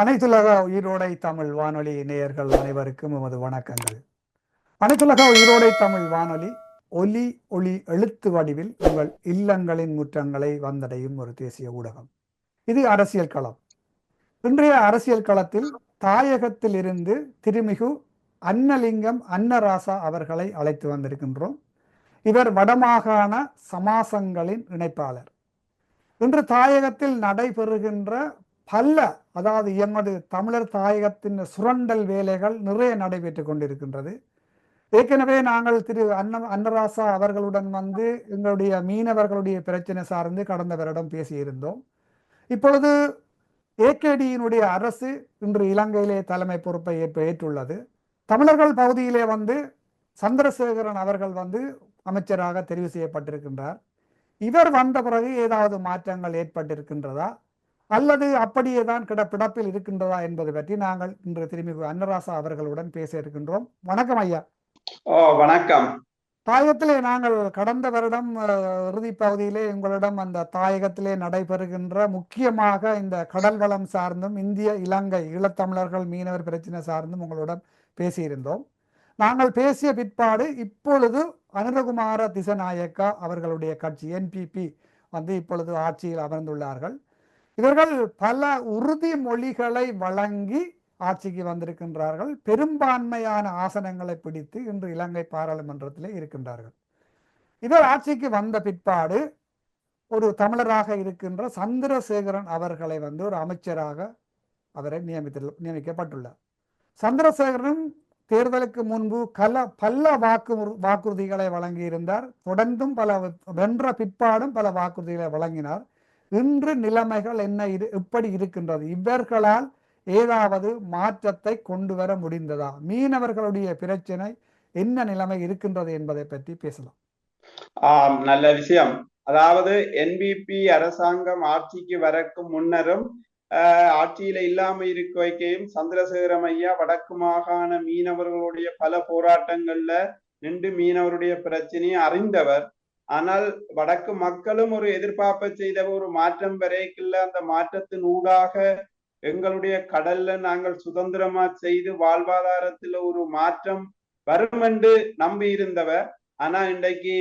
அனைத்துலக உயிரோடை தமிழ் வானொலி நேயர்கள் அனைவருக்கும் எமது வணக்கங்கள். அனைத்துலக உயிரோடை தமிழ் வானொலி ஒலி ஒளி எழுத்து வடிவில் உங்கள் இல்லங்களின் முற்றங்களை வந்தடையும் ஒரு தேசிய ஊடகம். இது அரசியல் களம். இன்றைய அரசியல் களத்தில் தாயகத்தில் இருந்து திருமிகு அன்னலிங்கம் அன்னராசா அவர்களை அழைத்து வந்திருக்கின்றோம். இவர் வடமாகாண சமாசங்களின் இணைப்பாளர். இன்று தாயகத்தில் நடைபெறுகின்ற பல அதாவது எமது தமிழர் தாயகத்தின் சுரண்டல் வேலைகள் நிறைய நடைபெற்று கொண்டிருக்கின்றது. ஏற்கனவே நாங்கள் திரு அன்ன அன்னராசா அவர்களுடன் வந்து எங்களுடைய மீனவர்களுடைய பிரச்சனை சார்ந்து கடந்த வருடம் பேசியிருந்தோம். இப்பொழுது ஏகேடியினுடைய அரசு இன்று இலங்கையிலே தலைமை பொறுப்பை ஏற்ப ஏற்றுள்ளது. தமிழர்கள் பகுதியிலே வந்து சந்திரசேகரன் அவர்கள் வந்து அமைச்சராக தெரிவு செய்யப்பட்டிருக்கின்றார். இவர் வந்த பிறகு ஏதாவது மாற்றங்கள் ஏற்பட்டிருக்கின்றதா? அல்லது அப்படியே தான் கிட பிடப்பில் இருக்கின்றதா என்பது பற்றி நாங்கள் இன்று திரும்பி அன்னராசா அவர்களுடன் பேச இருக்கின்றோம். வணக்கம் ஐயா. ஓ வணக்கம். தாயகத்திலே நாங்கள் கடந்த வருடம் இறுதி பகுதியிலே உங்களிடம் அந்த தாயகத்திலே நடைபெறுகின்ற முக்கியமாக இந்த கடல் வளம் சார்ந்தும் இந்திய இலங்கை ஈழத்தமிழர்கள் மீனவர் பிரச்சனை சார்ந்தும் உங்களுடன் பேசியிருந்தோம். நாங்கள் பேசிய பிற்பாடு இப்பொழுது அனுரகுமார திசநாயக்கா அவர்களுடைய கட்சி என்பிபி வந்து இப்பொழுது ஆட்சியில் அமர்ந்துள்ளார்கள். இவர்கள் பல உறுதிமொழிகளை வழங்கி ஆட்சிக்கு வந்திருக்கின்றார்கள். பெரும்பான்மையான ஆசனங்களை பிடித்து இன்று இலங்கை பாராளுமன்றத்திலே இருக்கின்றார்கள். இவர் ஆட்சிக்கு வந்த பிற்பாடு ஒரு தமிழராக இருக்கின்ற சந்திரசேகரன் அவர்களை வந்து ஒரு அமைச்சராக அவரை நியமித்து நியமிக்கப்பட்டுள்ளார். சந்திரசேகரனும் தேர்தலுக்கு முன்பு கல பல வாக்கு வாக்குறுதிகளை வழங்கியிருந்தார். தொடர்ந்தும் பல வென்ற பிற்பாடும் பல வாக்குறுதிகளை வழங்கினார். இன்று நிலைமைகள் என்ன இரு எப்படி இருக்கின்றது? இவர்களால் ஏதாவது மாற்றத்தை கொண்டு வர முடிந்ததா? மீனவர்களுடைய பிரச்சனை என்ன நிலைமை இருக்கின்றது என்பதை பற்றி பேசலாம். ஆம் நல்ல விஷயம். அதாவது என்பிபி அரசாங்கம் ஆட்சிக்கு வரக்கும் முன்னரும் ஆஹ், ஆட்சியில இல்லாம இருக்க வைக்கையும் சந்திரசேகரம் ஐயா வடக்கு மாகாண மீனவர்களுடைய பல போராட்டங்கள்ல நின்று மீனவருடைய பிரச்சனையை அறிந்தவர். ஆனால் வடக்கு மக்களும் ஒரு எதிர்பார்ப்பை செய்த ஒரு மாற்றம் வரைக்குள்ள அந்த மாற்றத்தின் ஊடாக எங்களுடைய கடல்ல நாங்கள் சுதந்திரமா செய்து வாழ்வாதாரத்துல ஒரு மாற்றம் வரும் என்று நம்பி இருந்தவர் ஆனா இன்றைக்கு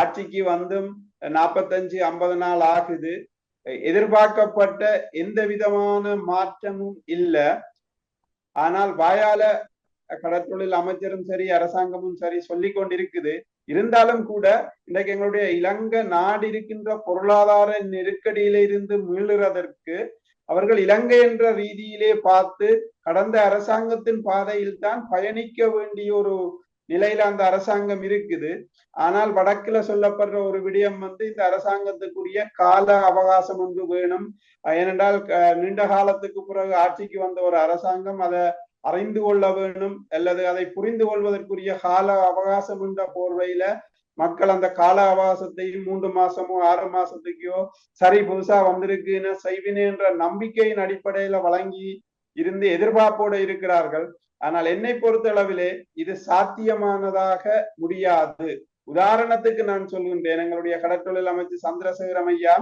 ஆட்சிக்கு வந்தும் நாற்பத்தஞ்சு ஐம்பது நாள் ஆகுது. எதிர்பார்க்கப்பட்ட எந்த விதமான மாற்றமும் இல்ல. ஆனால் வாயால கடற்தொழில் அமைச்சரும் சரி அரசாங்கமும் சரி சொல்லிக் கொண்டிருக்குது. இருந்தாலும் கூட இன்றைக்கு எங்களுடைய இலங்கை நாடு இருக்கின்ற பொருளாதார நெருக்கடியிலிருந்து மீளுறதற்கு அவர்கள் இலங்கை என்ற ரீதியிலே பார்த்து கடந்த அரசாங்கத்தின் பாதையில் தான் பயணிக்க வேண்டிய ஒரு நிலையில அந்த அரசாங்கம் இருக்குது. ஆனால் வடக்குல சொல்லப்படுற ஒரு விடயம் வந்து இந்த அரசாங்கத்துக்குரிய கால அவகாசம் ஒன்று வேணும். ஏனென்றால் நீண்ட காலத்துக்கு பிறகு ஆட்சிக்கு வந்த ஒரு அரசாங்கம் அதை அறிந்து கொள்ள வேண்டும் அல்லது அதை புரிந்து கொள்வதற்குரிய கால அவகாசம் என்ற போர்வையில மக்கள் அந்த கால அவகாசத்தையும் மூன்று மாசமோ ஆறு மாசத்துக்கோ சரி புதுசா வந்திருக்குன்னு செய்வினே என்ற நம்பிக்கையின் அடிப்படையில வழங்கி இருந்து எதிர்பார்ப்போடு இருக்கிறார்கள். ஆனால் என்னை பொறுத்தளவிலே இது சாத்தியமானதாக முடியாது. உதாரணத்துக்கு நான் சொல்கின்றேன் எங்களுடைய கடற்தொழில் அமைச்சர் சந்திரசேகரம் ஐயா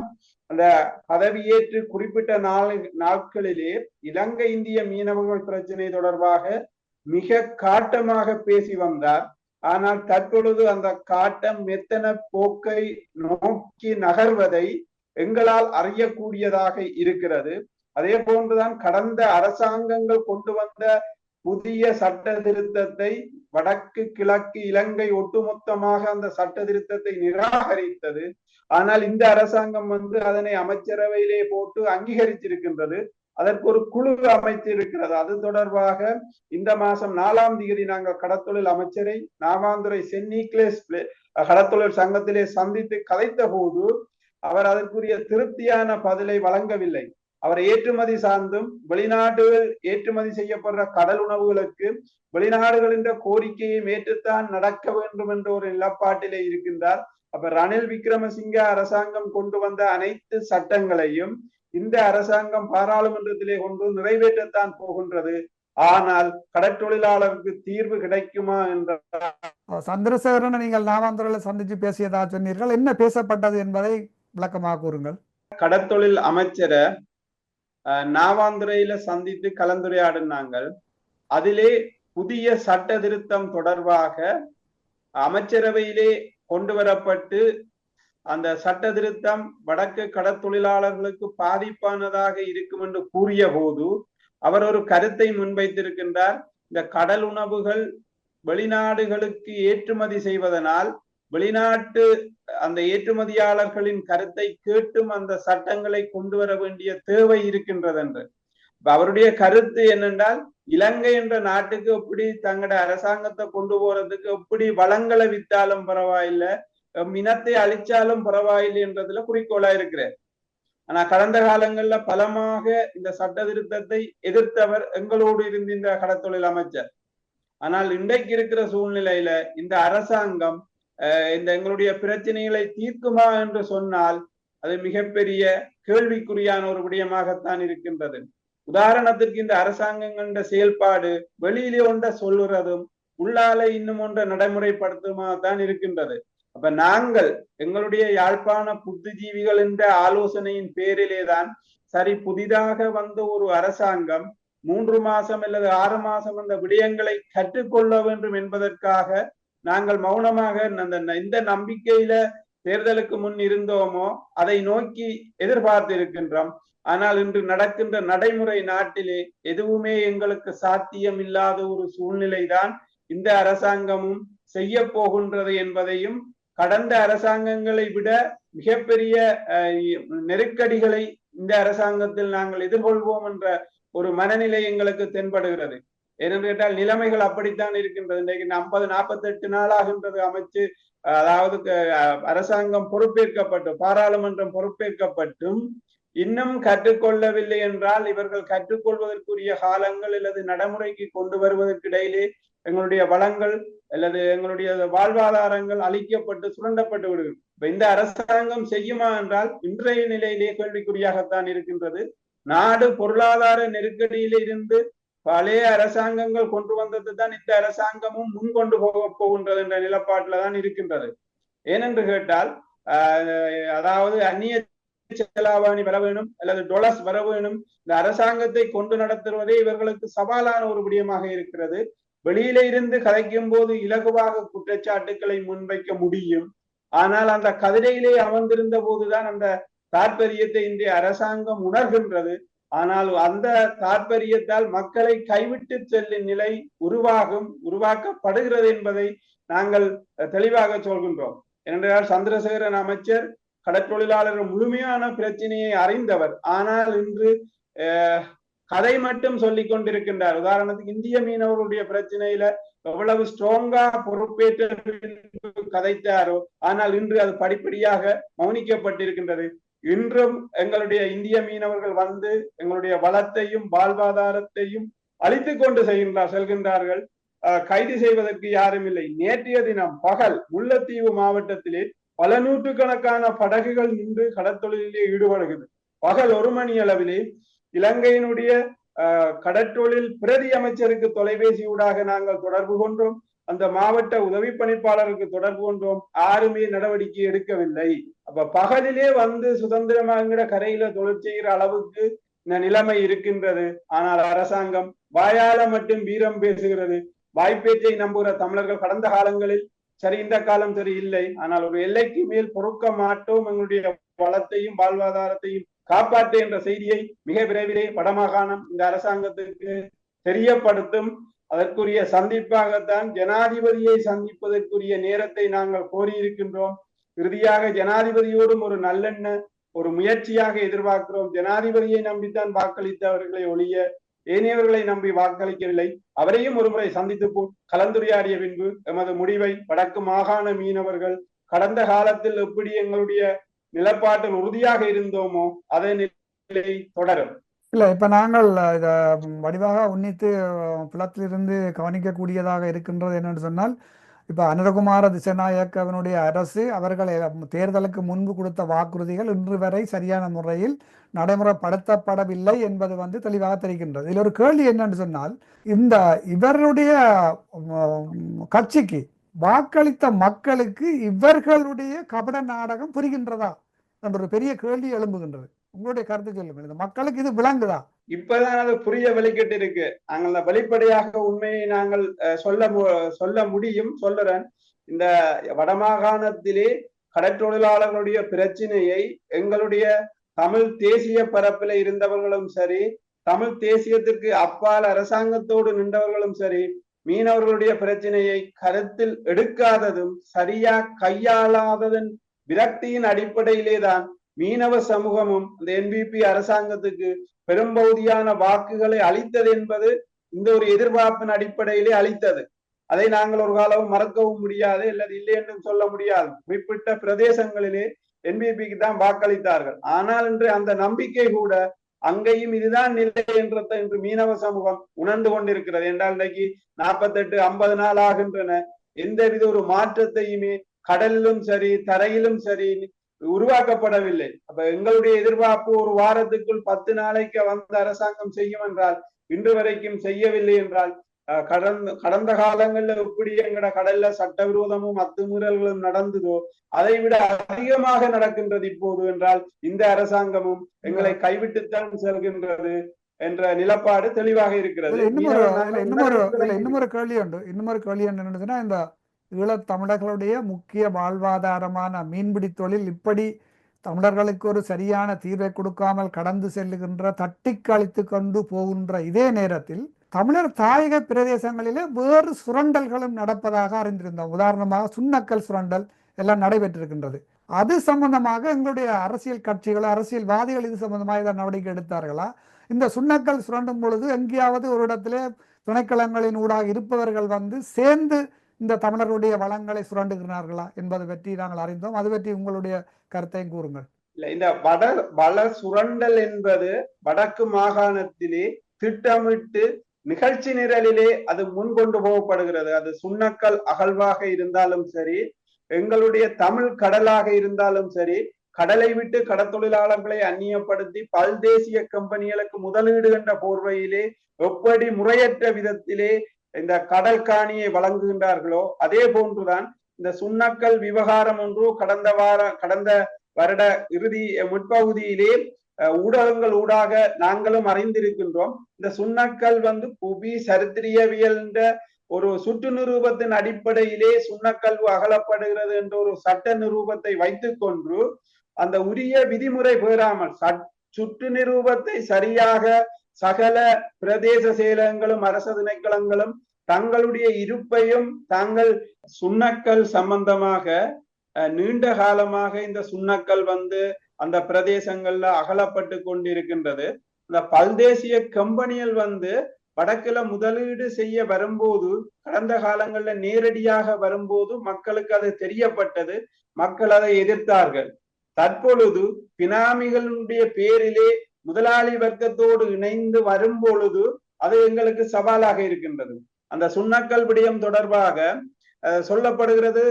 அந்த பதவியேற்று குறிப்பிட்ட நாள் நாட்களிலே இலங்கை இந்திய மீனவர்கள் பிரச்சனை தொடர்பாக மிக காட்டமாக பேசி வந்தார். ஆனால் தற்பொழுது அந்த காட்டம் மெத்தன போக்கை நோக்கி நகர்வதை எங்களால் அறியக்கூடியதாக இருக்கிறது. அதே போன்றுதான் கடந்த அரசாங்கங்கள் கொண்டு வந்த புதிய சட்ட திருத்தத்தை வடக்கு கிழக்கு இலங்கை ஒட்டுமொத்தமாக அந்த சட்ட திருத்தத்தை நிராகரித்தது. ஆனால் இந்த அரசாங்கம் வந்து அதனை அமைச்சரவையிலே போட்டு அங்கீகரிச்சிருக்கின்றது. அதற்கு ஒரு குழு அமைத்திருக்கிறது. அது தொடர்பாக இந்த மாசம் நாலாம் தேதி நாங்கள் கடத்தொழில் அமைச்சரை நாமாந்துரை சென்ட் நீக்லேஸ் கடத்தொழில் சங்கத்திலே சந்தித்து கதைத்த போது அவர் அதற்குரிய திருப்தியான பதிலை வழங்கவில்லை. அவர் ஏற்றுமதி சார்ந்தும் வெளிநாடுகள் ஏற்றுமதி செய்யப்படுற கடல் உணவுகளுக்கு வெளிநாடுகளின் கோரிக்கையை ஏற்றுத்தான் நடக்க வேண்டும் என்ற ஒரு நிலப்பாட்டிலே இருக்கின்றார். அப்ப ரணில் விக்ரமசிங்க அரசாங்கம் கொண்டு வந்த அனைத்து சட்டங்களையும் இந்த அரசாங்கம் பாராளுமன்றத்திலே கொண்டு நிறைவேற்றத்தான் போகின்றது. ஆனால் கடற்தொழிலாளருக்கு தீர்வு கிடைக்குமா என்ற சந்திரசேகரனை நீங்கள் நாவாந்துறையில் சந்திச்சு பேசியதா சொன்னீர்கள். என்ன பேசப்பட்டது என்பதை விளக்கமாக கூறுங்கள். கடற்தொழில் அமைச்சரை நாவாந்துறையில சந்தித்து கலந்துரையாடினாங்கள். அதிலே புதிய சட்ட திருத்தம் தொடர்பாக அமைச்சரவையிலே கொண்டு வரப்பட்டு அந்த சட்ட திருத்தம் வடக்கு கடற்தொழிலாளர்களுக்கு பாதிப்பானதாக இருக்கும் என்று கூறிய போது அவர் ஒரு கருத்தை முன்வைத்திருக்கின்றார். இந்த கடல் உணவுகள் வெளிநாடுகளுக்கு ஏற்றுமதி செய்வதனால் வெளிநாட்டு அந்த ஏற்றுமதியாளர்களின் கருத்தை கேட்டும் அந்த சட்டங்களை கொண்டு வர வேண்டிய தேவை இருக்கின்றது என்று அவருடைய கருத்து என்னென்றால் இலங்கை என்ற நாட்டுக்கு எப்படி தங்களோட அரசாங்கத்தை கொண்டு போறதுக்கு எப்படி வளங்களை வித்தாலும் பரவாயில்லை இனத்தை அழிச்சாலும் பரவாயில்லை என்றதுல குறிக்கோளா இருக்கிறார். ஆனா கடந்த காலங்கள்ல பலமாக இந்த சட்ட திருத்தத்தை எதிர்த்தவர் எங்களோடு இருந்த இந்த கடத்தொழில் அமைச்சர். ஆனால் இன்றைக்கு இருக்கிற சூழ்நிலையில இந்த அரசாங்கம் இந்த எங்களுடைய பிரச்சனைகளை தீர்க்குமா என்று சொன்னால் அது மிகப்பெரிய கேள்விக்குறியான ஒரு விடயமாகத்தான் இருக்கின்றது. உதாரணத்திற்கு இந்த அரசாங்கங்கள செயல்பாடு வெளியிலே ஒன்ற சொல்லுறதும் உள்ளால இன்னும் ஒன்றை நடைமுறைப்படுத்துமா தான் இருக்கின்றது. அப்ப நாங்கள் எங்களுடைய யாழ்ப்பாண புத்திஜீவிகள் என்ற ஆலோசனையின் பேரிலே தான் சரி புதிதாக வந்த ஒரு அரசாங்கம் மூன்று மாசம் அல்லது ஆறு மாசம் அந்த விடயங்களை கற்றுக்கொள்ள வேண்டும் என்பதற்காக நாங்கள் மௌனமாக அந்த இந்த நம்பிக்கையில தேர்தலுக்கு முன் இருந்தோமோ அதை நோக்கி எதிர்பார்த்து இருக்கின்றோம் ஆனால் இன்று நடக்கின்ற நடைமுறை நாட்டிலே எதுவுமே எங்களுக்கு சாத்தியம் இல்லாத ஒரு சூழ்நிலை தான் இந்த அரசாங்கமும் செய்ய போகின்றது என்பதையும் கடந்த அரசாங்கங்களை விட மிகப்பெரிய நெருக்கடிகளை இந்த அரசாங்கத்தில் நாங்கள் எதிர்கொள்வோம் என்ற ஒரு மனநிலை எங்களுக்கு தென்படுகிறது. ஏனென்று கேட்டால் நிலைமைகள் அப்படித்தான் இருக்கின்றது. இன்றைக்கு ஐம்பது நாற்பத்தி எட்டு நாளாகின்றது அமைச்சு அதாவது அரசாங்கம் பொறுப்பேற்கப்பட்டு பாராளுமன்றம் பொறுப்பேற்கப்பட்டும் இன்னும் கற்றுக்கொள்ளவில்லை என்றால் இவர்கள் கற்றுக்கொள்வதற்குரிய காலங்கள் அல்லது நடைமுறைக்கு கொண்டு வருவதற்கு இடையிலே எங்களுடைய வளங்கள் அல்லது எங்களுடைய வாழ்வாதாரங்கள் அழிக்கப்பட்டு சுரண்டப்பட்டு விடுகிறது. இந்த அரசாங்கம் செய்யுமா என்றால் இன்றைய நிலையிலே கேள்விக்குறியாகத்தான் இருக்கின்றது. நாடு பொருளாதார நெருக்கடியிலிருந்து பழைய அரசாங்கங்கள் கொண்டு வந்தது தான் இந்த அரசாங்கமும் முன் கொண்டு போக போகின்றது என்ற நிலப்பாட்டில தான் இருக்கின்றது. ஏனென்று கேட்டால் அதாவது அந்நிய செலாவணி வர வேணும் அல்லது டொலஸ் வர வேணும் இந்த அரசாங்கத்தை கொண்டு நடத்துவதே இவர்களுக்கு சவாலான ஒரு விடயமாக இருக்கிறது. வெளியில இருந்து கதைக்கும் போது இலகுவாக குற்றச்சாட்டுக்களை முன்வைக்க முடியும். ஆனால் அந்த கதிரையிலே அமர்ந்திருந்த போதுதான் அந்த தாற்பயத்தை இன்றைய அரசாங்கம் உணர்கின்றது. ஆனால் அந்த தாற்பயத்தால் மக்களை கைவிட்டு செல்லும் நிலை உருவாகும் உருவாக்கப்படுகிறது என்பதை நாங்கள் தெளிவாக சொல்கின்றோம். ஏனென்றால் சந்திரசேகரன் அமைச்சர் கடற்தொழிலாளர்கள் முழுமையான பிரச்சனையை அறிந்தவர். ஆனால் இன்று கதை மட்டும் சொல்லி கொண்டிருக்கின்றார். உதாரணத்துக்கு இந்திய மீனவர்களுடைய பிரச்சனையில எவ்வளவு ஸ்ட்ராங்கா பொறுப்பேற்று கதைத்தாரோ ஆனால் இன்று அது படிப்படியாக மௌனிக்கப்பட்டிருக்கின்றது. இன்றும் எங்களுடைய இந்திய மீனவர்கள் வந்து எங்களுடைய வளத்தையும் வாழ்வாதாரத்தையும் அழித்து கொண்டு செய்கின்றார் செல்கின்றார்கள். கைது செய்வதற்கு யாரும் இல்லை. நேற்றைய தினம் பகல் முல்லைத்தீவு மாவட்டத்திலே பல நூற்றுக்கணக்கான படகுகள் நின்று கடற்தொழிலே ஈடுபடுகிறது. பகல் ஒரு மணி அளவிலே இலங்கையினுடைய கடற்றொழில் பிரதி அமைச்சருக்கு தொலைபேசி ஊடாக நாங்கள் தொடர்பு கொண்டோம். அந்த மாவட்ட உதவி பணிப்பாளருக்கு தொடர்பு கொண்டோம். யாருமே நடவடிக்கை எடுக்கவில்லை. அப்ப பகலிலே வந்து சுதந்திரமாங்கிற கரையில தொழில் செய்கிற அளவுக்கு இந்த நிலைமை இருக்கின்றது. ஆனால் அரசாங்கம் வாயால மட்டும் வீரம் பேசுகிறது. வாய்ப்பேச்சை நம்புகிற தமிழர்கள் கடந்த காலங்களில் சரி இந்த காலம் சரி இல்லை. ஆனால் ஒரு எல்லைக்கு மேல் பொறுக்க மாட்டோம். எங்களுடைய வளத்தையும் வாழ்வாதாரத்தையும் காப்பாற்று என்ற செய்தியை மிக விரைவிலே வடமாகாணம் இந்த அரசாங்கத்திற்கு தெரியப்படுத்தும். அதற்குரிய சந்திப்பாகத்தான் ஜனாதிபதியை சந்திப்பதற்குரிய நேரத்தை நாங்கள் கோரியிருக்கின்றோம். இறுதியாக ஜனாதிபதியோடும் ஒரு நல்லெண்ண ஒரு முயற்சியாக எதிர்பார்க்கிறோம். ஜனாதிபதியை நம்பித்தான் வாக்களித்தவர்களை ஒழிய ஏனையவர்களை நம்பி வாக்களிக்கவில்லை. அவரையும் ஒருமுறை சந்தித்து கலந்துரையாடிய பின்பு எமது முடிவை வடக்கு மாகாண மீனவர்கள் கடந்த காலத்தில் எப்படி எங்களுடைய நிலப்பாட்டில் உறுதியாக இருந்தோமோ அதே நிலை தொடரும். இல்லை இப்போ நாங்கள் இதை வடிவாக உன்னித்து புலத்திலிருந்து கவனிக்கக்கூடியதாக இருக்கின்றது என்னென்று சொன்னால் இப்போ அனந்தகுமார திசைநாயக்கவனுடைய அரசு அவர்கள் தேர்தலுக்கு முன்பு கொடுத்த வாக்குறுதிகள் இன்று வரை சரியான முறையில் நடைமுறைப்படுத்தப்படவில்லை என்பது வந்து தெளிவாக தெரிகின்றது. இதில் ஒரு கேள்வி என்னன்னு சொன்னால் இந்த இவருடைய கட்சிக்கு வாக்களித்த மக்களுக்கு இவர்களுடைய கபட நாடகம் புரிகின்றதா? என்ற ஒரு பெரிய கேள்வி எழும்புகின்றது. உங்களுடைய கருத்து சொல்லுங்கள். இந்த மக்களுக்கு இது விளங்குதா இப்பதான் அது புரிய வெளிக்கிட்டு இருக்கு. நாங்கள் வெளிப்படையாக உண்மையை நாங்கள் சொல்ல மு- சொல்ல முடியும் சொல்லுறேன். இந்த வடமாகாணத்திலே கடற்றொழிலாளர்களுடைய பிரச்சனையை எங்களுடைய தமிழ் தேசிய பரப்பில இருந்தவர்களும் சரி தமிழ் தேசியத்திற்கு அப்பால் அரசாங்கத்தோடு நின்றவர்களும் சரி மீனவர்களுடைய பிரச்சனையை கருத்தில் எடுக்காததும் சரியா கையாளாததன் விரக்தியின் அடிப்படையிலே தான் மீனவ சமூகமும் இந்த என்பிபி அரசாங்கத்துக்கு பெரும்பகுதியான வாக்குகளை அளித்தது என்பது இந்த ஒரு எதிர்பார்ப்பின் அடிப்படையிலே அளித்தது. அதை நாங்கள் ஒரு காலம் மறக்கவும் முடியாது அல்லது இல்லை என்றும் சொல்ல முடியாது. குறிப்பிட்ட பிரதேசங்களிலே என்பிபிக்கு தான் வாக்களித்தார்கள். ஆனால் இன்று அந்த நம்பிக்கை கூட அங்கேயும் இதுதான் நிலை என்றதை இன்று மீனவ சமூகம் உணர்ந்து கொண்டிருக்கிறது. என்றால் இன்னைக்கு நாற்பத்தெட்டு ஐம்பது நாள் ஆகின்றன. எந்தவித ஒரு மாற்றத்தையுமே கடலிலும் சரி தரையிலும் சரி உருவாக்கப்படவில்லை. அப்ப எங்களுடைய எதிர்பார்ப்பு ஒரு வாரத்துக்குள் பத்து நாளைக்கு வந்த அரசாங்கம் செய்யும் என்றால் இன்று வரைக்கும் செய்யவில்லை என்றால் கடந்த கடந்த காலங்கள்ல எப்படி எங்கட கடல்ல சட்டவிரோதமும் அத்துமீறல்களும் நடந்ததோ அதை விட அதிகமாக நடக்கின்றது இப்போது என்றால் இந்த அரசாங்கமும் எங்களை கைவிட்டுத்தான் செல்கின்றது என்ற நிலப்பாடு தெளிவாக இருக்கிறது. இன்னும் ஒரு கேள்வி உண்டு. இன்னும் ஒரு கேள்வி என்னதுன்னா இந்த ஈழத்தமிழர்களுடைய முக்கிய வாழ்வாதாரமான மீன்பிடி தொழில் இப்படி தமிழர்களுக்கு ஒரு சரியான தீர்வை கொடுக்காமல் கடந்து செல்லுகின்ற தட்டி கழித்து கொண்டு போகின்ற இதே நேரத்தில் தமிழர் தாயக பிரதேசங்களிலே வேறு சுரண்டல்களும் நடப்பதாக அறிந்திருந்தோம். உதாரணமாக சுண்ணக்கல் சுரண்டல் எல்லாம் நடைபெற்றிருக்கின்றது. அது சம்பந்தமாக எங்களுடைய அரசியல் கட்சிகள் அரசியல்வாதிகள் இது சம்பந்தமாக இதை நடவடிக்கை எடுத்தார்களா? இந்த சுண்ணக்கல் சுரண்டும் பொழுது எங்கேயாவது ஒரு இடத்திலே துணைக்களங்களின் ஊடாக இருப்பவர்கள் வந்து சேர்ந்து இந்த தமிழர்களுடைய வளங்களை சுரண்டுகிறார்களா என்பது பற்றி நாங்கள் அறிந்தோம். அது பற்றி உங்களுடைய கருத்தையும் கூறுங்கள். இல்ல இந்த வட வள சுரண்டல் என்பது வடக்கு மாகாணத்திலே திட்டமிட்டு நிகழ்ச்சி நிரலிலே அது முன்கொண்டு போகப்படுகிறது. அது சுண்ணக்கல் அகழ்வாக இருந்தாலும் சரி எங்களுடைய தமிழ் கடலாக இருந்தாலும் சரி கடலை விட்டு கடத்தொழிலாளர்களை அந்நியப்படுத்தி பல்தேசிய கம்பெனிகளுக்கு முதலீடு என்ற போர்வையிலே எப்படி முறையற்ற விதத்திலே இந்த கடல் காணியை வழங்குகின்றார்களோ அதே போன்றுதான் இந்த சுண்ணக்கல் விவகாரம் ஒன்று கடந்த வார கடந்த வருட இறுதி முற்பகுதியிலே ஊடகங்கள் ஊடாக நாங்களும் அறிந்திருக்கின்றோம். இந்த சுண்ணக்கல் வந்து புவி சரித்திரியவியல் என்ற ஒரு சுற்று நிரூபத்தின் அடிப்படையிலே சுண்ணக்கல்வு அகலப்படுகிறது என்ற ஒரு சட்ட நிரூபத்தை வைத்துக் கொண்டு அந்த உரிய விதிமுறை பெறாமல் சட்- சுற்று நிரூபத்தை சரியாக சகல பிரதேச செயலகங்களும் அரசு திணைக்களங்களும் தங்களுடைய இருப்பையும் தாங்கள் சுண்ணக்கல் சம்பந்தமாக அஹ், நீண்ட காலமாக இந்த சுண்ணக்கல் வந்து அந்த பிரதேசங்கள்ல அகலப்பட்டு கொண்டிருக்கின்றது. இந்த பல்தேசிய கம்பெனிகள் வந்து வடக்குல முதலீடு செய்ய வரும்போது கடந்த காலங்கள்ல நேரடியாக வரும்போது மக்களுக்கு அது தெரியப்பட்டது. மக்கள் அதை எதிர்த்தார்கள். தற்பொழுது பினாமிகளுடைய பேரிலே முதலாளி வர்க்கத்தோடு இணைந்து வரும் பொழுது அது எங்களுக்கு சவாலாக இருக்கின்றது. அந்த சுண்ணக்கல் விடயம் தொடர்பாக சொல்லப்படுகிறது.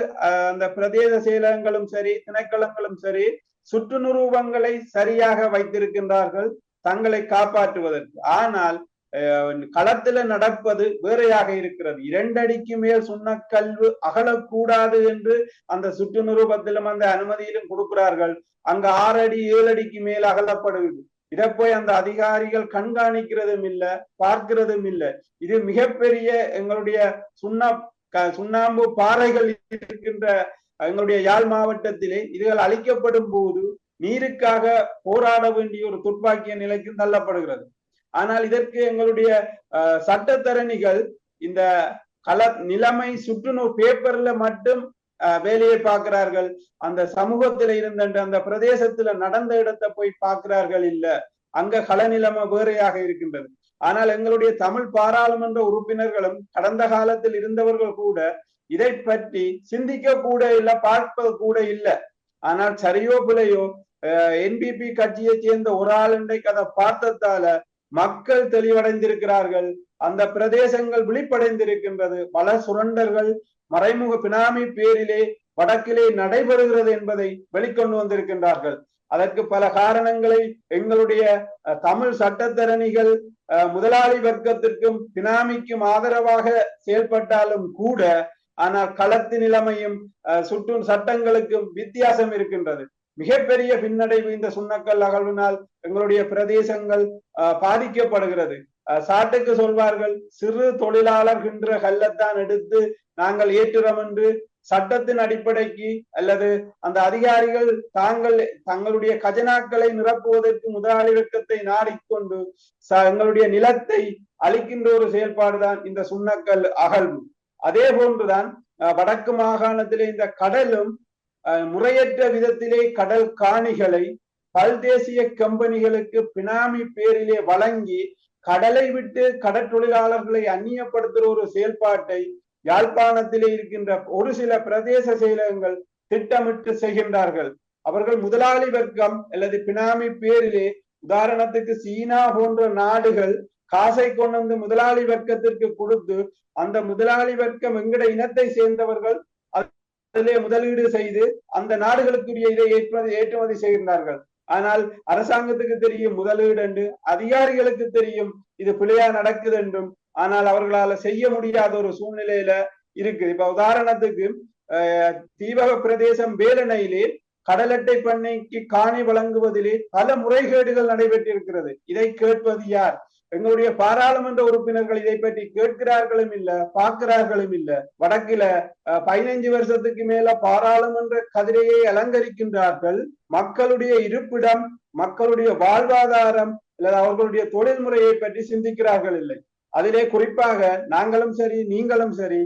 அந்த பிரதேச செயலகங்களும் சரி திணைக்களங்களும் சரி சுற்றுநுரூபங்களை சரியாக வைத்திருக்கின்றார்கள் தங்களை காப்பாற்றுவதற்கு. ஆனால் அஹ், களத்துல நடப்பது வேறையாக இருக்கிறது. இரண்டடிக்கு மேல் சுண்ணக்கல்வு அகலக்கூடாது என்று அந்த சுற்று நிரூபத்திலும் அந்த அனுமதியிலும் கொடுக்கிறார்கள். அங்க ஆறு அடி ஏழு அடிக்கு மேல் அகலப்படுகிறது. இதை போய் அந்த அதிகாரிகள் கண்காணிக்கிறதும் இல்ல பார்க்கிறதும் இல்ல. இது மிகப்பெரிய எங்களுடைய சுண்ணா சுண்ணாம்பு பாறைகள் இருக்கின்ற எங்களுடைய யாழ் மாவட்டத்திலே இதுகள் அழிக்கப்படும் போது நீருக்காக போராட வேண்டிய ஒரு துப்பாக்கிய நிலைக்கு தள்ளப்படுகிறது. ஆனால் இதற்கு எங்களுடைய அஹ், சட்டத்தரணிகள் இந்த கல நிலைமை சுற்றுநோய் பேப்பர்ல மட்டும் வேலையை பார்க்கிறார்கள். அந்த சமூகத்துல இருந்த அந்த பிரதேசத்துல நடந்த இடத்தை போய் பார்க்கிறார்கள் இல்ல. அங்க கள நிலைமை வேறையாக இருக்கின்றது. ஆனால் எங்களுடைய தமிழ் பாராளுமன்ற உறுப்பினர்களும் கடந்த காலத்தில் இருந்தவர்கள் கூட இதை பற்றி சிந்திக்க கூட இல்ல பார்ப்பது கூட இல்ல. ஆனால் சரியோ பிழையோ என்பிபி கட்சியை சேர்ந்த ஒரு ஆள் இன்றைக்கு அதை பார்த்ததால மக்கள் தெளிவடைந்திருக்கிறார்கள். அந்த பிரதேசங்கள் விழிப்படைந்திருக்கின்றது. பல சுரண்டர்கள் மறைமுக பினாமி பேரிலே வடக்கிலே நடைபெறுகிறது என்பதை வெளிக்கொண்டு வந்திருக்கின்றார்கள். அதற்கு பல காரணங்களை எங்களுடைய தமிழ் சட்டத்தரணிகள் முதலாளி வர்க்கத்திற்கும் பினாமிக்கும் ஆதரவாக செயல்பட்டாலும் கூட ஆனால் களத்து நிலைமையும் சுற்றும் சட்டங்களுக்கும் வித்தியாசம் இருக்கின்றது. மிகப்பெரிய பின்னடைவு இந்த சுண்ணக்கல் அகழ்வினால் எங்களுடைய பிரதேசங்கள் பாதிக்கப்படுகிறது. சாட்டுக்கு சொல்வார்கள் சிறு தொழிலாளர்கின்ற கல்லத்தான் எடுத்து நாங்கள் ஏற்றுறோம் என்று சட்டத்தின் அடிப்படைக்கு அல்லது அந்த அதிகாரிகள் தாங்கள் தங்களுடைய கஜனாக்களை நிரப்புவதற்கு முதலாளி வர்க்கத்தை நாடிக்கொண்டு எங்களுடைய நிலத்தை அளிக்கின்ற ஒரு செயல்பாடுதான் இந்த சுண்ணக்கல் அகழ்வு. அதே போன்றுதான் வடக்கு மாகாணத்திலே இந்த கடலும் முறையற்ற விதத்திலே கடல் காணிகளை பல்தேசிய கம்பெனிகளுக்கு பினாமி பேரிலே வழங்கி கடலை விட்டு கடற்தொழிலாளர்களை அந்நியப்படுத்துகிற ஒரு செயல்பாட்டை யாழ்ப்பாணத்திலே இருக்கின்ற ஒரு சில பிரதேச செயலகங்கள் திட்டமிட்டு செய்கின்றார்கள். அவர்கள் முதலாளி வர்க்கம் அல்லது பினாமி பேரிலே உதாரணத்துக்கு சீனா போன்ற நாடுகள் காசை கொண்டு வந்து முதலாளி வர்க்கத்திற்கு கொடுத்து அந்த முதலாளி வர்க்கம் எங்கட இனத்தை சேர்ந்தவர்கள் அதிலே முதலீடு செய்து அந்த நாடுகளுக்குரிய இதை ஏற்றுமதி ஏற்றுமதி செய்கின்றார்கள். ஆனால் அரசாங்கத்துக்கு தெரியும் முதலீடு என்று அதிகாரிகளுக்கு தெரியும் இது பிழையா நடக்குது என்றும் ஆனால் அவர்களால செய்ய முடியாத ஒரு சூழ்நிலையில இருக்குது இப்ப உதாரணத்துக்கு தீபக பிரதேசம் வேலனையிலே கடலட்டை பண்ணைக்கு காணி வழங்குவதிலே பல முறைகேடுகள் நடைபெற்றிருக்கிறது. இதை கேட்பது யார்? எங்களுடைய பாராளுமன்ற உறுப்பினர்கள் இதை பற்றி கேட்கிறார்களும் இல்ல பார்க்கிறார்களும் இல்ல. வடக்கில பதினைஞ்சு வருஷத்துக்கு மேல பாராளுமன்ற கதிரையை அலங்கரிக்கின்றார்கள். மக்களுடைய இருப்பிடம் மக்களுடைய வாழ்வாதாரம் அல்லது அவர்களுடைய தொழில் முறையை பற்றி சிந்திக்கிறார்கள் இல்லை. அதிலே குறிப்பாக நாங்களும் சரி நீங்களும் சரி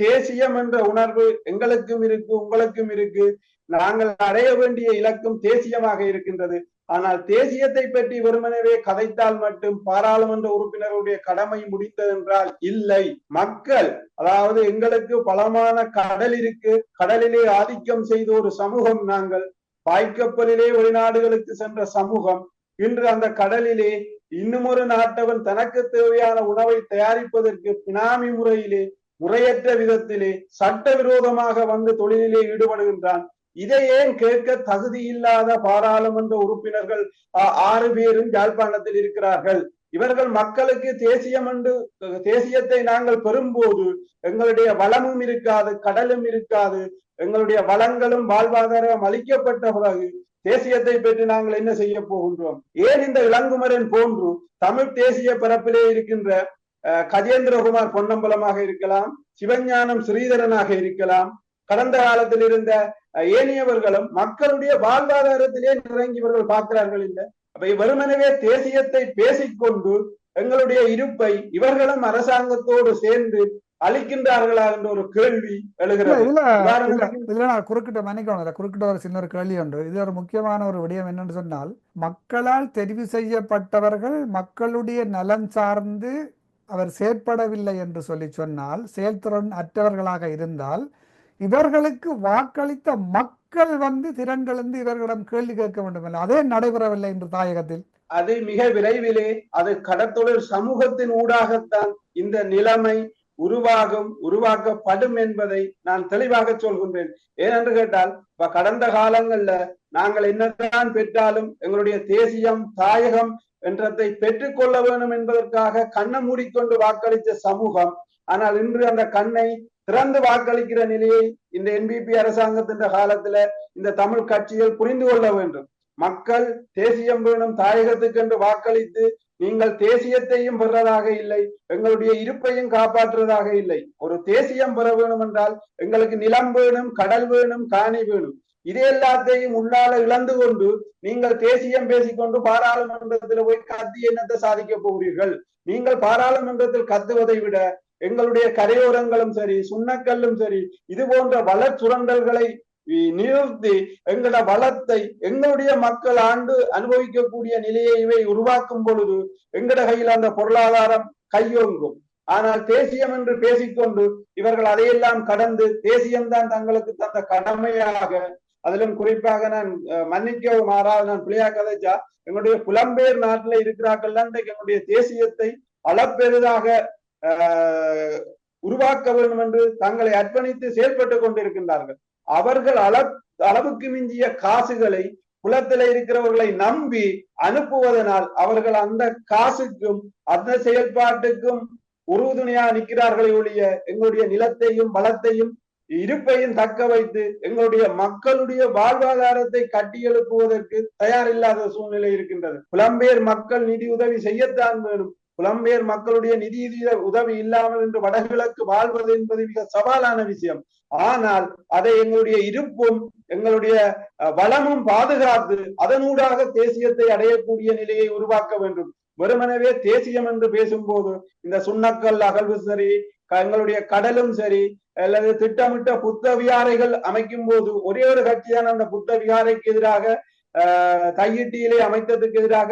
தேசியம் என்ற உணர்வு எங்களுக்கும் இருக்கு உங்களுக்கும் இருக்கு. நாங்கள் அடைய வேண்டிய இலக்கும் தேசியமாக இருக்கின்றது. ஆனால் தேசியத்தை பற்றி வெறுமனவே கதைத்தால் மட்டும் பாராளுமன்ற உறுப்பினருடைய கடமை முடித்தது என்றால் இல்லை. மக்கள் அதாவது எங்களுக்கு பலமான கடல் இருக்கு. கடலிலே ஆதிக்கம் செய்த ஒரு சமூகம் நாங்கள். பாய்க்கப்பலிலே வெளிநாடுகளுக்கு சென்ற சமூகம். இன்று அந்த கடலிலே இன்னும் ஒரு நாட்டவன் தனக்கு தேவையான உணவை தயாரிப்பதற்கு பினாமி முறையிலே முறையற்ற விதத்திலே சட்டவிரோதமாக வந்து தொழிலிலே ஈடுபடுகின்றான். இதை ஏன் கேட்க தகுதி இல்லாத பாராளுமன்ற உறுப்பினர்கள் ஆறு பேரும் யாழ்ப்பாணத்தில் இருக்கிறார்கள். இவர்கள் மக்களுக்கு தேசியம் என்று தேசியத்தை நாங்கள் பெறும்போது எங்களுடைய வளமும் இருக்காது கடலும் இருக்காது. எங்களுடைய வளங்களும் வாழ்வாதாரம் அளிக்கப்பட்ட பிறகு தேசியத்தை பற்றி நாங்கள் என்ன செய்ய போகின்றோம்? ஏன் இந்த இளங்குமரன் போன்று தமிழ் தேசிய பரப்பிலே இருக்கின்ற கஜேந்திரகுமார் பொன்னம்பலமாக இருக்கலாம் சிவஞானம் ஸ்ரீதரனாக இருக்கலாம் கடந்த காலத்தில் இருந்த ஏனையவர்களும் மக்களுடைய வாழ்வாதாரத்திலே நிறைங்கி இவர்கள் பார்க்கிறார்கள் இல்லை. அப்ப வெறுமனவே தேசியத்தை பேசிக்கொண்டு எங்களுடைய இருப்பை இவர்களும் அரசாங்கத்தோடு சேர்ந்து அளிக்கின்றார்களா என்ற ஒரு கேள்வி எழுகிறது. இதுல நான் குறுக்கிட்ட மன்னிக்கணும். குறுக்கிட்ட ஒரு சின்ன ஒரு கேள்வி ஒன்று இது ஒரு முக்கியமான ஒரு விடயம் என்னன்னு சொன்னால் மக்களால் தெரிவு செய்யப்பட்டவர்கள் மக்களுடைய நலன் சார்ந்து அவர் செயற்படவில்லை என்று சொல்லி சொன்னால் செயல்திறன் அற்றவர்களாக இருந்தால் இவர்களுக்கு வாக்களித்த மக்கள் வந்து திறன்களந்து இவர்களிடம் கேள்வி கேட்க வேண்டும் அதே நடைபெறவில்லை என்று தாயகத்தில். அது மிக விரைவிலே அது கடத்தொழில் சமூகத்தின் ஊடாகத்தான் இந்த நிலைமை உருவாகும் உருவாக்கப்படும் என்பதை நான் தெளிவாக சொல்கின்றேன். ஏனென்று கேட்டால் இப்ப கடந்த காலங்கள்ல நாங்கள் என்னதான் பெற்றாலும் எங்களுடைய தேசியம் தாயகம் என்றதை பெற்றுக்கொள்ள வேண்டும் என்பதற்காக கண்ணை மூடிக்கொண்டு வாக்களித்த சமூகம். ஆனால் இன்று அந்த கண்ணை திறந்து வாக்களிக்கிற நிலையை இந்த என்பிபி அரசாங்கத்தின் காலத்துல இந்த தமிழ் கட்சிகள் புரிந்து கொள்ள வேண்டும். மக்கள் தேசியம் வேணும் தாயகத்துக்கு என்று வாக்களித்து நீங்கள் தேசியத்தையும் பெறதாக இல்லை எங்களுடைய இருப்பையும் காப்பாற்றுவதாக இல்லை. ஒரு தேசியம் பெற வேணும் என்றால் எங்களுக்கு நிலம் வேணும் கடல் வேணும் காணி வேணும். இது எல்லாத்தையும் உள்ளால இழந்து கொண்டு நீங்கள் தேசியம் பேசிக்கொண்டு பாராளுமன்றத்தில் போய் கத்தி என்னத்தை சாதிக்க போகிறீர்கள்? நீங்கள் பாராளுமன்றத்தில் கத்துவதை விட எங்களுடைய கரையோரங்களும் சரி சுண்ணக்கல்லும் சரி இது போன்ற வள சுரண்டல்களை நிறுத்தி எங்களோட வளத்தை எங்களுடைய மக்கள் ஆண்டு அனுபவிக்கக்கூடிய நிலையை இவை உருவாக்கும் பொழுது எங்கட கையில் அந்த பொருளாதாரம் கையொங்கும். ஆனால் தேசியம் என்று பேசிக்கொண்டு இவர்கள் அதையெல்லாம் கடந்து தேசியம்தான் தங்களுக்கு தந்த கடமையாக அதிலும் குறிப்பாக நான் மன்னிக்கவும் மாறாது நான் பிள்ளையா கதைச்சா எங்களுடைய புலம்பெயர் நாட்டில் இருக்கிறார்கள் இன்றைக்கு எங்களுடைய தேசியத்தை அளப்பெரிதாக உருவாக்க வேண்டும் என்று தங்களை அர்ப்பணித்து செயல்பட்டு கொண்டிருக்கின்றார்கள். அவர்கள் அள அளவுக்கு மிஞ்சிய காசுகளை குளத்தில இருக்கிறவர்களை நம்பி அனுப்புவதனால் அவர்கள் அந்த காசுக்கும் அந்த செயல்பாட்டுக்கும் உறுதுணையா நிற்கிறார்களே ஒழிய எங்களுடைய நிலத்தையும் வளத்தையும் இருப்பையும் தக்க வைத்து எங்களுடைய மக்களுடைய வாழ்வாதாரத்தை கட்டியெழுப்புவதற்கு தயாரில்லாத சூழ்நிலை இருக்கின்றது. புலம்பெயர் மக்கள் நிதி உதவி செய்யத்தான் வேணும். புலம்பெயர் மக்களுடைய நிதி உதவி இல்லாமல் இன்று வடகிழக்கு வாழ்வது என்பது மிக சவாலான விஷயம். ஆனால் அதை எங்களுடைய இருப்பும் எங்களுடைய வளமும் பாதுகாத்து அதனூடாக தேசியத்தை அடையக்கூடிய நிலையை உருவாக்க வேண்டும். வெறுமனவே தேசியம் என்று பேசும்போது இந்த சுண்ணக்கல் அகழ்வு சரி க- எங்களுடைய கடலும் சரி அல்லது திட்டமிட்ட புத்த விகாரைகள் அமைக்கும் போது ஒரே ஒரு கட்சியான அந்த புத்த விகாரைக்கு எதிராக அஹ் தையிட்டியிலே அமைத்ததுக்கு எதிராக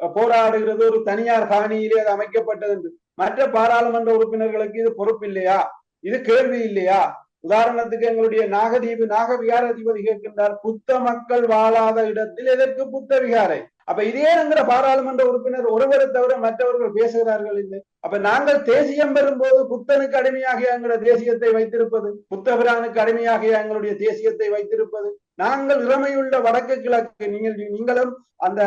போராடுகிறது ஒரு தனியார் காணியிலே அது அமைக்கப்பட்டது என்று. மற்ற பாராளுமன்ற உறுப்பினர்களுக்கு இது பொறுப்பு இல்லையா? இது கேள்வி இல்லையா? உதாரணத்துக்கு எங்களுடைய நாகதீபு நாக விகாராதிபதி கேட்கின்றார் புத்த மக்கள் வாழாத இடத்தில் எதற்கு புத்த விகாரை? அப்ப இதே என்கிற பாராளுமன்ற உறுப்பினர் ஒருவரை தவிர மற்றவர்கள் பேசுகிறார்கள் இல்லை. அப்ப நாங்கள் தேசியம் பெறும்போது புத்தனுக்கு அடிமையாக எங்களுடைய தேசியத்தை வைத்திருப்பது புத்தபிரானுக்கு அடிமையாக எங்களுடைய தேசியத்தை வைத்திருப்பது நாங்கள் இளமையுள்ள வடக்கு கிழக்கு நீங்கள் நீங்களும் அந்த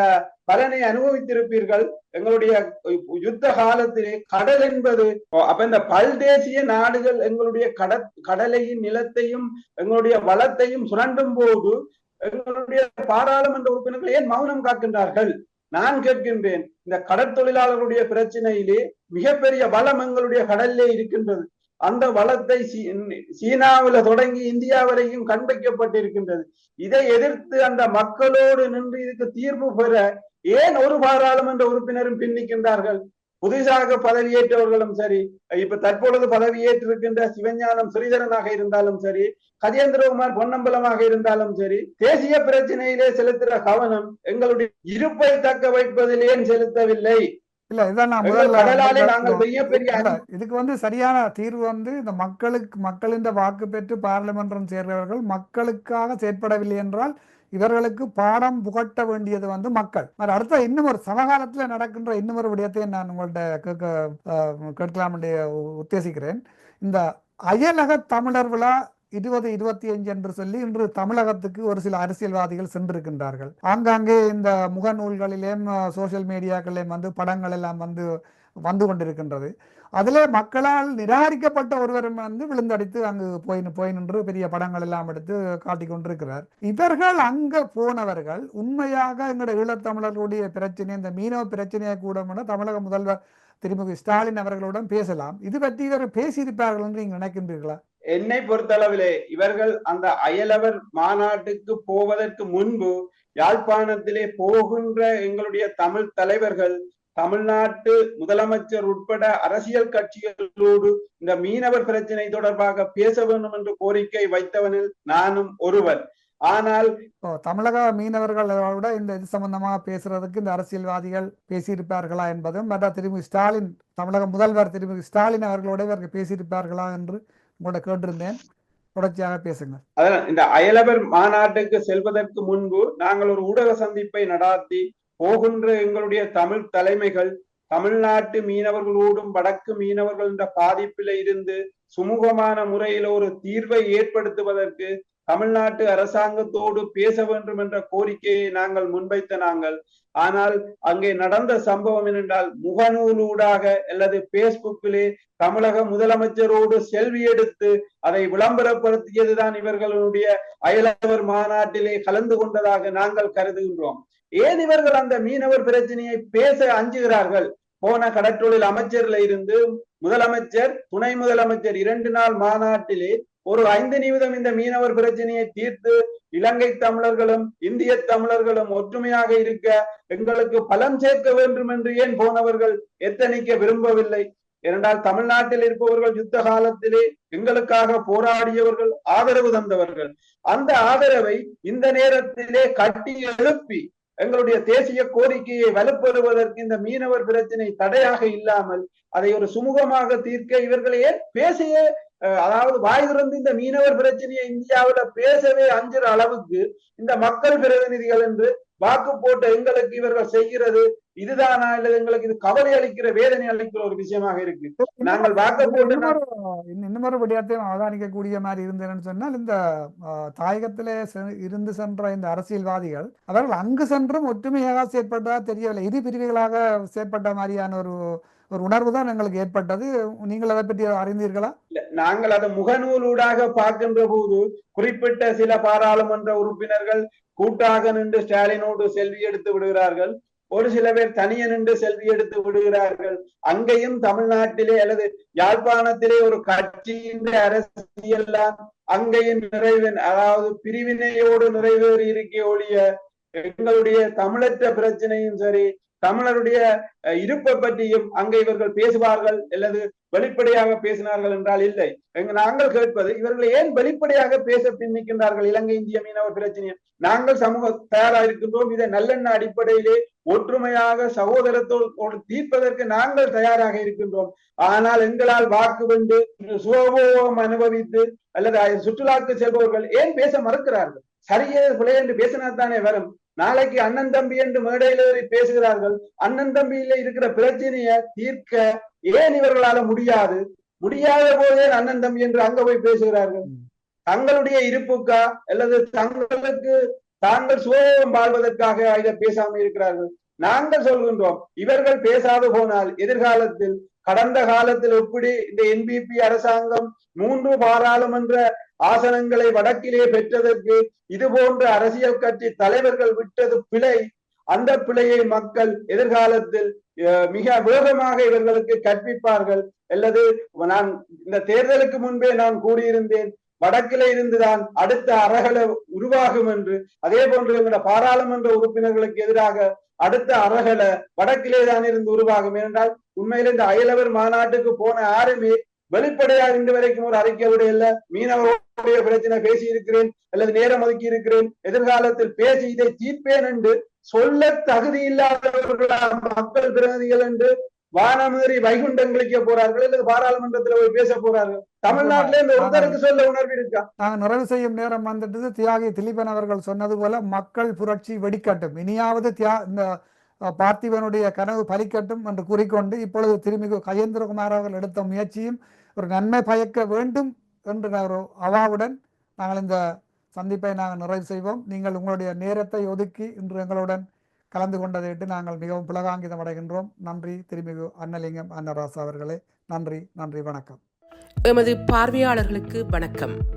பலனை அனுபவித்திருப்பீர்கள். எங்களுடைய யுத்த காலத்திலே கடல் என்பது அப்ப இந்த பல்தேசிய நாடுகள் எங்களுடைய கட கடலையும் நிலத்தையும் எங்களுடைய வளத்தையும் சுரண்டும் போது எங்களுடைய பாராளுமன்ற உறுப்பினர்கள் ஏன் மௌனம் காக்கின்றார்கள்? நான் கேட்கின்றேன் இந்த கடற்தொழிலாளர்களுடைய பிரச்சனையிலே மிகப்பெரிய வளம் எங்களுடைய கடல்லே இருக்கின்றது. அந்த வளத்தை சீ- சீனாவுல தொடங்கி இந்தியா வரைக்கும் கண்பிக்கப்பட்டிருக்கின்றது. இதை எதிர்த்து அந்த மக்களோடு நின்று இதுக்கு தீர்வு பெற ஏன் ஒரு பாராளுமன்ற உறுப்பினரும் பின்னிக்கின்றார்கள்? புதிதாக பதவியேற்றவர்களும் சரி இப்ப தற்பொழுது பதவியேற்றிருக்கின்ற சிவஞானம் ஸ்ரீதரனாக இருந்தாலும் சரி கஜேந்திரகுமார் பொன்னம்பலமாக இருந்தாலும் சரி தேசிய பிரச்சனையிலே செலுத்துகிற கவனம் எங்களுடைய இருப்பை தக்க வைப்பதில் ஏன் செலுத்தவில்லை? இல்ல இதான் நான் முதல்ல இதுக்கு வந்து சரியான தீர்வு வந்து இந்த மக்களுக்கு மக்களின் வாக்கு பெற்று பாராளுமன்றம் சேர்ந்தவர்கள் மக்களுக்காக செயற்படவில்லை என்றால் இவர்களுக்கு பாடம் புகட்ட வேண்டியது வந்து மக்கள். அடுத்த இன்னும் ஒரு சமகாலத்தில் நடக்கின்ற இன்னும் ஒரு விடயத்தை நான் உங்கள்ட்ட கேட்க கேட்கலாம் உத்தேசிக்கிறேன். இந்த அயலக தமிழர் விழா இருபது இருபத்தி அஞ்சு என்று சொல்லி இன்று தமிழகத்துக்கு ஒரு சில அரசியல்வாதிகள் சென்றிருக்கின்றார்கள். ஆங்காங்கே இந்த முகநூல்களிலேயும் சோசியல் மீடியாக்களிலேயும் வந்து படங்கள் எல்லாம் வந்து வந்து கொண்டிருக்கின்றது. அதிலே மக்களால் நிராகரிக்கப்பட்ட ஒருவரும் வந்து விழுந்தடித்து அங்கு போய் போய் நின்று பெரிய படங்கள் எல்லாம் எடுத்து காட்டி கொண்டிருக்கிறார். இவர்கள் அங்கே போனவர்கள் உண்மையாக எங்களுடைய ஈழத்தமிழர்களுடைய பிரச்சனை இந்த மீனவ பிரச்சனையை கூட கூட தமிழக முதல்வர் திருமதி ஸ்டாலின் அவர்களுடன் பேசலாம். இது பற்றி இவர் பேசியிருப்பார்கள் என்று நீங்கள் நினைக்கின்றீர்களா? என்னை பொறுத்தளவிலே இவர்கள் அந்த அயலவர் மாநாட்டுக்கு போவதற்கு முன்பு யாழ்ப்பாணத்திலே போகின்ற எங்களுடைய தமிழ் தலைவர்கள் தமிழ்நாட்டு முதலமைச்சர் உட்பட அரசியல் கட்சிகளோடு இந்த மீனவர் பிரச்சனை தொடர்பாக பேச வேண்டும் என்று கோரிக்கை வைத்தவனில் நானும் ஒருவர் ஆனால் இப்போ தமிழக மீனவர்களோட இந்த இது சம்பந்தமாக பேசுறதுக்கு இந்த அரசியல்வாதிகள் பேசியிருப்பார்களா என்பதும் மற்ற திருமதி ஸ்டாலின் தமிழக முதல்வர் திருமதி ஸ்டாலின் அவர்களோட இவர்கள் பேசியிருப்பார்களா என்று உங்கள்ட்ட கேட்டிருந்தேன். தொடர்ச்சியாக பேசுங்க அதனால் இந்த அயலவர் மாநாட்டுக்கு செல்வதற்கு முன்பு நாங்கள் ஒரு ஊடக சந்திப்பை நடாத்தி போகின்ற எங்களுடைய தமிழ் தலைமைகள் தமிழ்நாட்டு மீனவர்களோடும் வடக்கு மீனவர்கள் என்ற பாதிப்பில இருந்து சுமூகமான முறையில ஒரு தீர்வை ஏற்படுத்துவதற்கு தமிழ்நாட்டு அரசாங்கத்தோடு பேச வேண்டும் என்ற கோரிக்கையை நாங்கள் முன்வைத்த நாங்கள் ஆனால் அங்கே நடந்த சம்பவம் என்னென்றால் முகநூலூடாக அல்லது பேஸ்புக்கிலே தமிழக முதலமைச்சரோடு செல்வி எடுத்து அதை விளம்பரப்படுத்தியதுதான் இவர்களுடைய அயலவர் மாநாட்டிலே கலந்து கொண்டதாக நாங்கள் கருதுகின்றோம். ஏன் இவர்கள் அந்த மீனவர் பிரச்சனையை பேச அஞ்சுகிறார்கள்? போன கடற்றொழில் அமைச்சர்ல இருந்து முதலமைச்சர் துணை முதலமைச்சர் இரண்டு நாள் மாநாட்டிலே ஒரு ஐந்து நிமிடம் இந்த மீனவர் பிரச்சனையை தீர்த்து இலங்கை தமிழர்களும் இந்திய தமிழர்களும் ஒற்றுமையாக இருக்க எங்களுக்கு பலம் சேர்க்க வேண்டும் என்று ஏன் போனவர்கள் எத்தனைக்க விரும்பவில்லை? ஏனென்றால் தமிழ்நாட்டில் இருப்பவர்கள் யுத்த காலத்திலே எங்களுக்காக போராடியவர்கள் ஆதரவு தந்தவர்கள். அந்த ஆதரவை இந்த நேரத்திலே கட்டி எழுப்பி எங்களுடைய தேசிய கோரிக்கையை வலுப்பெறுவதற்கு இந்த மீனவர் பிரச்சனை தடையாக இல்லாமல் அதை ஒரு சுமூகமாக தீர்க்க இவர்களையே பேசிய அதாவது வாய் திறந்து இந்த மீனவர் பிரச்சனையை இந்தியாவுல பேசவே அஞ்சுற அளவுக்கு இந்த மக்கள் பிரதிநிதிகள் என்று வாக்கு போட்ட எங்களுக்கு இவர்கள் செய்கிறது இதுதானா? இல்ல எங்களுக்கு இது கவலை அளிக்கிற வேதனை அளிக்கிற ஒரு விஷயமாக இருக்கு. நாங்கள் வாக்கு போட்டு இன்னும் ஒரு விடயத்தையும் அவதானிக்கக்கூடிய மாதிரி இருந்தேன்னு சொன்னால் இந்த தாயகத்திலே செ- இருந்து சென்ற இந்த அரசியல்வாதிகள் அவர்கள் அங்கு சென்றும் ஒற்றுமையாக செயற்பட்டதா தெரியவில்லை. இரு பிரிவுகளாக செயற்பட்ட மாதிரியான ஒரு ஒரு உணர்வு தான் எங்களுக்கு ஏற்பட்டது. நீங்கள் அதை பற்றி அறிந்தீர்களா? நாங்கள் அதை முகநூலூடாக பார்க்கின்ற போது குறிப்பிட்ட சில பாராளுமன்ற உறுப்பினர்கள் கூட்டாக நின்று ஸ்டாலினோடு செல்வி எடுத்து விடுகிறார்கள். ஒரு சில பேர் தனியே நின்று செல்வி எடுத்து விடுகிறார்கள். அங்கேயும் தமிழ்நாட்டிலே அல்லது யாழ்ப்பாணத்திலே ஒரு கட்சியின் அரசியல்லாம் அங்கேயும் நிறைவு அதாவது பிரிவினையோடு நிறைவேறி இருக்க ஒழிய எங்களுடைய தமிழற்ற பிரச்சனையும் சரி தமிழருடைய இருப்பை பற்றியும் அங்கே இவர்கள் பேசுவார்கள் அல்லது வெளிப்படையாக பேசினார்கள் என்றால் இல்லை. எங்க நாங்கள் கேட்பது இவர்கள் ஏன் வெளிப்படையாக பேச பின்னிக்கின்றார்கள் இலங்கை இந்திய மீனவர் பிரச்சனையை? நாங்கள் சமூக தயாரா இருக்கின்றோம் இதை நல்லெண்ண அடிப்படையிலே ஒற்றுமையாக சகோதரத்தோடு தீர்ப்பதற்கு நாங்கள் தயாராக இருக்கின்றோம். ஆனால் எங்களால் வாக்கு வென்று சுகபோகம் அனுபவித்து அல்லது சுற்றுலாக்கு செல்பவர்கள் ஏன் பேச மறுக்கிறார்கள்? சரியே பிழை என்று பேசினால்தானே வரும். நாளைக்கு அண்ணன் தம்பி என்று மேடையில் ஏறி பேசுகிறார்கள். அண்ணன் தம்பியில இருக்கிற பிரச்சனையை தீர்க்க ஏன் இவர்களால முடியாது? முடியாத போதே அண்ணன் தம்பி என்று அங்க போய் பேசுகிறார்கள். தங்களுடைய இருப்புக்கா? அல்லது தங்களுக்கு தாங்கள் சுயம் வாழ்வதற்காக இதை பேசாம இருக்கிறார்கள். நாங்கள் சொல்கின்றோம் இவர்கள் பேசாது போனால் எதிர்காலத்தில் கடந்த காலத்தில் எப்படி இந்த என்பிபி அரசாங்கம் மூன்று பாராளுமன்ற ஆசனங்களை வடக்கிலே பெற்றதற்கு இது போன்ற அரசியல் கட்சி தலைவர்கள் விட்டது பிழை. அந்த பிழையை மக்கள் எதிர்காலத்தில் மிக வேகமாக இவர்களுக்கு கற்பிப்பார்கள். அல்லது நான் இந்த தேர்தலுக்கு முன்பே நான் கூறியிருந்தேன் வடக்கிலே இருந்துதான் அடுத்த அரகல உருவாகும் என்று. அதே போன்று எங்களோட பாராளுமன்ற உறுப்பினர்களுக்கு எதிராக அடுத்த அரகல வடக்கிலே தான் இருந்து உருவாகும். ஏனென்றால் உண்மையில இந்த அயலவர் மாநாட்டுக்கு போன யாருமே வெளிப்படையா இன்று வரைக்கும் ஒரு அறிக்கையுடைய இல்ல. மீனவருடைய பிரச்சனை பேசி இருக்கிறேன் அல்லது நேரம் ஒதுக்கி இருக்கிறேன் எதிர்காலத்தில் பேசி இதை தீர்ப்பேன் என்று சொல்ல தகுதி இல்லாதவர்களா மக்கள் பிரதிநிதிகள் என்று வானமேறி வைகுண்டங்களுக்கு போறார்கள் அல்லது பாராளுமன்றத்தில் போய் பேச போறார்கள். தமிழ்நாட்டில இந்த ஒருத்தருக்கு சொல்ல உணர்வு இருக்கா? நாங்கள் நிறைவு செய்யும் நேரம் வந்துட்டது. தியாகி திலீபன் அவர்கள் சொன்னது போல மக்கள் புரட்சி வெடிக்கட்டும். இனியாவது தியா இந்த பார்த்திபனுடைய கனவு பலிக்கட்டும் என்று கூறிக்கொண்டு இப்பொழுது திருமிகு கயேந்திரகுமார் அவர்கள் எடுத்த முயற்சியும் ஒரு நன்மை பயக்க வேண்டும் என்ற ஒரு அவாவுடன் நாங்கள் இந்த சந்திப்பை நாங்கள் நிறைவு செய்வோம். நீங்கள் உங்களுடைய நேரத்தை ஒதுக்கி இன்று எங்களுடன் கலந்து கொண்டதை விட்டு நாங்கள் மிகவும் புலகாங்கிதம் அடைகின்றோம். நன்றி. திருமிகு அன்னலிங்கம் அன்னராசா அவர்களே. நன்றி. நன்றி. வணக்கம். எமது பார்வையாளர்களுக்கு வணக்கம்.